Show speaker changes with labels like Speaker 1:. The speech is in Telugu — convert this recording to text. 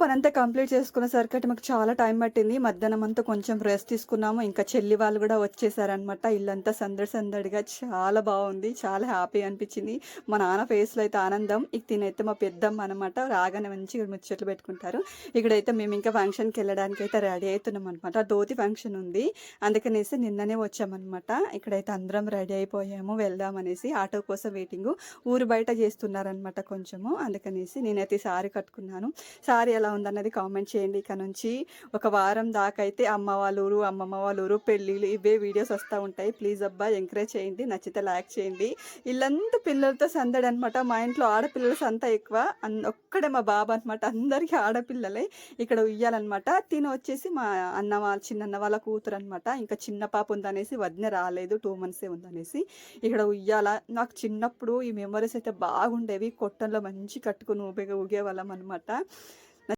Speaker 1: పనంతా కంప్లీట్ చేసుకున్న సరికి మాకు చాలా టైం పట్టింది. మధ్యాహ్నం అంతా కొంచెం రెస్ట్ తీసుకున్నాము. ఇంకా చెల్లి వాళ్ళు కూడా వచ్చేసారనమాట ఇల్లంతా సందడి సందడిగా చాలా బాగుంది. చాలా హ్యాపీ అనిపించింది. మా నాన్న ఫేస్లో అయితే ఆనందం. ఇక తినైతే మా పెద్దమ్మ అనమాట రాగానే మంచిగా ముచ్చట్లు పెట్టుకుంటారు. ఇక్కడైతే మేము ఇంకా ఫంక్షన్కి వెళ్ళడానికి అయితే రెడీ అవుతున్నాం అనమాట ధోతి ఫంక్షన్ ఉంది. అందుకనేసి నిన్ననే వచ్చామన్నమాట. ఇక్కడైతే అందరం రెడీ అయిపోయాము. వెళ్దామనేసి ఆటో కోసం వెయిటింగ్ ఊరు బయట చేస్తున్నారనమాట కొంచెము. అందుకనేసి నేనైతే సారీ కట్టుకున్నాను. సారీ ఎలా ఉందన్నది కామెంట్ చేయండి ఇక నుంచి. ఒక వారం దాకా అయితే అమ్మ వాళ్ళ ఊరు అమ్మమ్మ వాళ్ళ ఊరు పెళ్ళిళ్ళు ఇవే వీడియోస్ వస్తూ ఉంటాయి. ప్లీజ్ అబ్బా ఎంకరేజ్ చేయండి నచ్చితే లైక్ చేయండి. ఇల్లంతా పిల్లలతో సందడి అనమాట మా ఇంట్లో ఆడపిల్లల సంత ఎక్కువ. ఒక్కడే మా బాబు అనమాట అందరికీ ఆడపిల్లలే ఇక్కడ ఉయ్యాలన్నమాట. తిన వచ్చేసి మా అన్న వాళ్ళ చిన్నన్న వాళ్ళ కూతురు అనమాట ఇంకా చిన్న పాప ఉందనేసి వదిన రాలేదు. టూ మంత్సే ఉందనేసి ఇక్కడ ఉయ్యాల. నాకు చిన్నప్పుడు ఈ మెమరీస్ అయితే బాగుండేవి. కొట్టంలో మంచి కట్టుకుని ఊగే ఊగేవాళ్ళం అనమాట